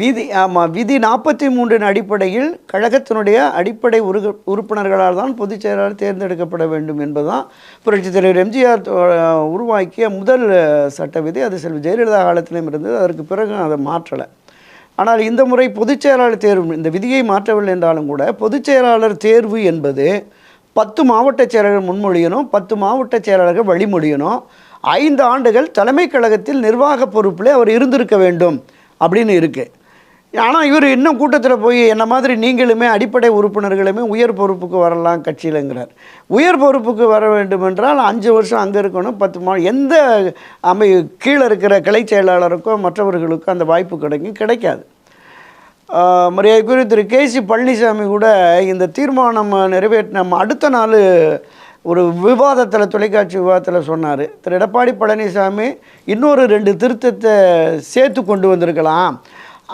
விதி ஆமாம் விதி நாற்பத்தி மூன்றின் அடிப்படையில் கழகத்தினுடைய அடிப்படை உரு உறுப்பினர்களால் தான் பொதுச் செயலாளர் தேர்ந்தெடுக்கப்பட வேண்டும் என்பதுதான் புரட்சித் தலைவர் எம்ஜிஆர் உருவாக்கிய முதல் சட்ட விதி அது செல்வி ஜெயலலிதா காலத்திலும் இருந்தது. அதற்கு பிறகு அதை மாற்றலை. ஆனால் இந்த முறை பொதுச் செயலாளர் தேர்வு இந்த விதியை மாற்றவில்லை என்றாலும் கூட பொதுச் செயலாளர் தேர்வு என்பது பத்து மாவட்ட செயலாளர்கள் முன்மொழியணும் பத்து மாவட்ட செயலாளர்கள் வழிமொழியணும். ஐந்து ஆண்டுகள் தலைமை கழகத்தில் நிர்வாக பொறுப்பில் அவர் இருந்திருக்க வேண்டும். அப்படின்னு இருக்குது ஆனால் இவர் இன்னும் கூட்டத்தில் போய் என்ன மாதிரி நீங்களுமே அடிப்படை உறுப்பினர்களுமே உயர் பொறுப்புக்கு வரலாம் கட்சியிலங்கிறார். உயர் பொறுப்புக்கு வர வேண்டும் என்றால் அஞ்சு வருஷம் அங்கே இருக்கணும் பத்து மா எந்த அமை கீழே இருக்கிற கிளை செயலாளருக்கோ மற்றவர்களுக்கோ அந்த வாய்ப்பு கிடைக்கும் கிடைக்காது. மரியாதை குறித்து திரு கே சி பழனிசாமி கூட இந்த தீர்மானம் நிறைவேற்றின அடுத்த நாள் ஒரு விவாதத்தில் தொலைக்காட்சி விவாதத்தில் சொன்னார். திரு எடப்பாடி பழனிசாமி இன்னொரு ரெண்டு திருத்தத்தை சேர்த்து கொண்டு வந்திருக்கலாம்.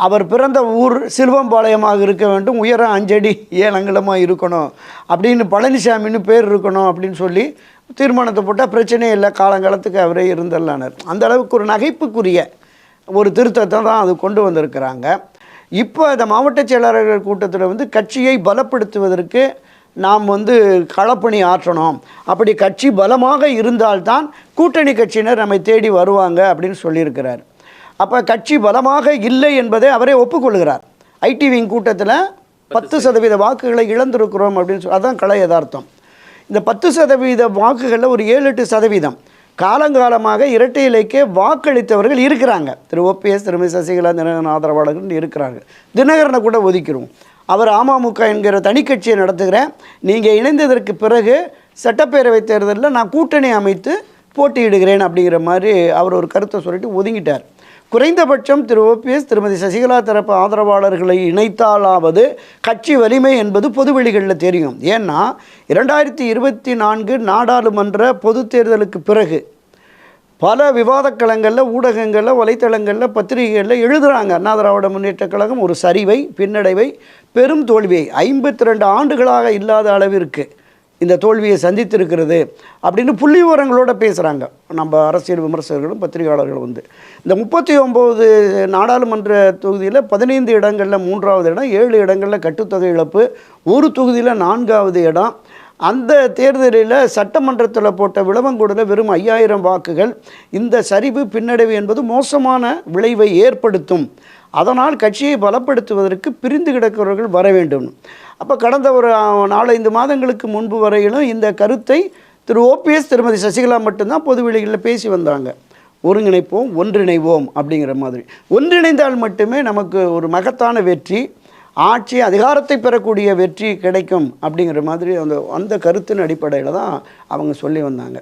அவர் பிறந்த ஊர் சிலுவம்பாளையமாக இருக்க வேண்டும். உயரம் அஞ்சடி ஏழங்கலமாக இருக்கணும். அப்படின்னு பழனிசாமின்னு பேர் இருக்கணும் அப்படின்னு சொல்லி தீர்மானத்தை போட்டால் பிரச்சனையே இல்லை. காலங்காலத்துக்கு அவரே இருந்தல்லானார் அந்த அளவுக்கு ஒரு நகைப்புக்குரிய ஒரு திருத்தத்தை தான் அது கொண்டு வந்திருக்கிறாங்க. இப்போ இந்த மாவட்ட செயலாளர்கள் கூட்டத்தில் வந்து கட்சியை பலப்படுத்துவதற்கு நாம் வந்து களப்பணி ஆற்றணும். அப்படி கட்சி பலமாக இருந்தால்தான் கூட்டணி கட்சியினர் நம்மை தேடி வருவாங்க அப்படின்னு சொல்லியிருக்கிறார். அப்போ கட்சி பலமாக இல்லை என்பதை அவரே ஒப்புக்கொள்கிறார். ஐடிவிங் கூட்டத்தில் பத்து சதவீத வாக்குகளை இழந்திருக்கிறோம் அப்படின்னு சொல்லி அதுதான் கலை யதார்த்தம். இந்த பத்து சதவீத வாக்குகளில் ஒரு ஏழு எட்டு சதவீதம். காலங்காலமாக இரட்டை இலைக்கே வாக்களித்தவர்கள் இருக்கிறாங்க. திரு ஓபிஎஸ் திருமதி சசிகலா தினகரன் ஆதரவாளர்கள் இருக்கிறாங்க. தினகரனை கூட ஒதுக்கிறோம் அவர் அமமுக என்கிற தனி கட்சியை நடத்துகிறேன். நீங்கள் இணைந்ததற்கு பிறகு சட்டப்பேரவை தேர்தலில் நான் கூட்டணி அமைத்து போட்டியிடுகிறேன் அப்படிங்கிற மாதிரி அவர் ஒரு கருத்தை சொல்லிட்டு ஒதுங்கிட்டார். குறைந்தபட்சம் திரு ஓபிஎஸ் திருமதி சசிகலா தரப்பு ஆதரவாளர்களை இணைத்தாலாவது கட்சி வலிமை என்பது பொதுவெளிகளில் தெரியும். ஏன்னா இரண்டாயிரத்தி இருபத்தி நான்கு நாடாளுமன்ற பொதுத் தேர்தலுக்கு பிறகு பல விவாதக்களங்களில் ஊடகங்களில் வலைத்தளங்களில் பத்திரிகைகளில் எழுதுகிறாங்க அண்ணா திராவிட முன்னேற்றக் கழகம் ஒரு சரிவை பின்னடைவை பெரும் தோல்வியை ஐம்பத்தி ரெண்டு ஆண்டுகளாக இல்லாத அளவிற்கு இந்த தோல்வியை சந்தித்திருக்கிறது அப்படின்னு புள்ளி விவரங்களோட பேசுகிறாங்க நம்ம அரசியல் விமர்சகர்களும் பத்திரிகையாளர்களும் வந்து. இந்த முப்பத்தி ஒம்பது நாடாளுமன்ற தொகுதியில் பதினைந்து இடங்களில் மூன்றாவது இடம் ஏழு இடங்களில் கட்டுத்தொகை இழப்பு ஒரு தொகுதியில் நான்காவது இடம் அந்த தேர்தலில் சட்டமன்றத்தில் போட்ட விளவங்கூடில் வெறும் ஐயாயிரம் வாக்குகள். இந்த சரிவு பின்னடைவு என்பது மோசமான விளைவை ஏற்படுத்தும். அதனால் கட்சியை பலப்படுத்துவதற்கு பிரிந்து கிடக்கிறவர்கள் வர வேண்டும். அப்போ கடந்த ஒரு நாலஞ்சு நாலைந்து மாதங்களுக்கு முன்பு வரையிலும் இந்த கருத்தை திரு. ஓபிஎஸ் திருமதி சசிகலா மட்டும்தான் பொதுவெளிகளில் பேசி வந்தாங்க. ஒருங்கிணைப்போம் ஒன்றிணைவோம் அப்படிங்கிற மாதிரி. ஒன்றிணைந்தால் மட்டுமே நமக்கு ஒரு மகத்தான வெற்றி. ஆட்சி அதிகாரத்தை பெறக்கூடிய வெற்றி கிடைக்கும் அப்படிங்கிற மாதிரி அந்த அந்த கருத்தின் அடிப்படையில் தான் அவங்க சொல்லி வந்தாங்க.